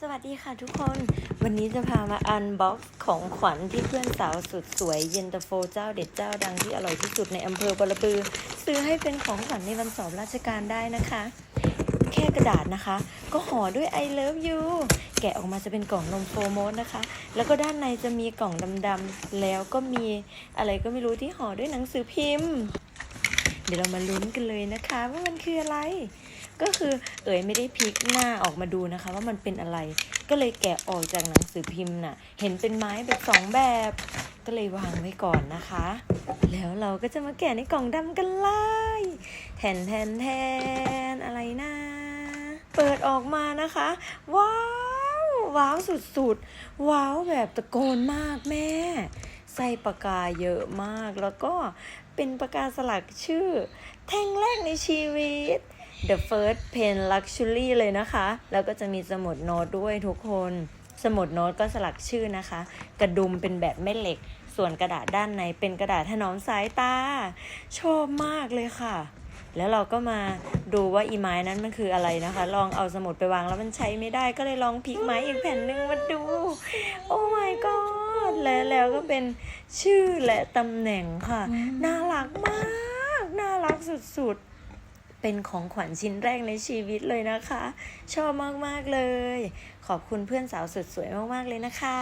สวัสดีค่ะทุกคน วันนี้จะพามาอันบ็อกซ์ของขวัญที่เพื่อนสาวสุดสวยเย็นตาโฟเจ้าเด็ดเจ้าดังที่อร่อยที่สุดในอำเภอบรบือ ซื้อให้เป็นของขวัญในวันสอบราชการได้นะคะ แค่กระดาษนะคะ ก็ห่อด้วย I love you แกะออกมาจะเป็นกล่องนมโฟโมสนะคะ แล้วก็ด้านในจะมีกล่องดำๆแล้วก็มีอะไรก็ไม่รู้ที่ห่อด้วยหนังสือพิมพ์ เดี๋ยวเรามาลุ้นกันเลยนะคะ ว่ามันคืออะไร ก็คือเอ๋ยไม่ได้พลิกหน้าออกมาดูนะคะ ว่ามันเป็นอะไร ก็เลยแกะออกจากหนังสือพิมพ์น่ะ เห็นเป็นไม้แบบสองแบบ ก็เลยวางไว้ก่อนนะคะ แล้วเราก็จะมาแกะในกล่องดำกันเลยแทนแทนแทนอะไรนะ เปิดออกมานะคะ ว้าว ว้าวสุดๆ ว้าวแบบตะโกนมากแม่ใส่ปากกาเยอะมากแล้วก็เป็นปากกาสลักชื่อ แท่งแรกในชีวิต The First Pen Luxury เลยนะคะ แล้วก็จะมีสมุดโน้ตด้วยทุกคน สมุดโน้ตก็สลักชื่อนะคะ กระดุมเป็นแบบแม่เหล็ก ส่วนกระดาษด้านในเป็นกระดาษถนอมสายตา ชอบมากเลยค่ะ แล้วเราก็มาดูว่าอีไม้นั้นมันคืออะไรนะคะ ลองเอาสมุดไปวางแล้วมันใช้ไม่ได้ก็เลยลองพลิกไม้อีกแผ่นหนึ่งมาดู โอ้ my god และแล้วก็เป็นชื่อและตำแหน่งค่ะ น่ารักมาก น่ารักสุดๆ เป็นของขวัญชิ้นแรกในชีวิตเลยนะคะ ชอบมาก ๆ เลย ขอบคุณเพื่อนสาวสุดสวยมาก ๆ เลยนะคะ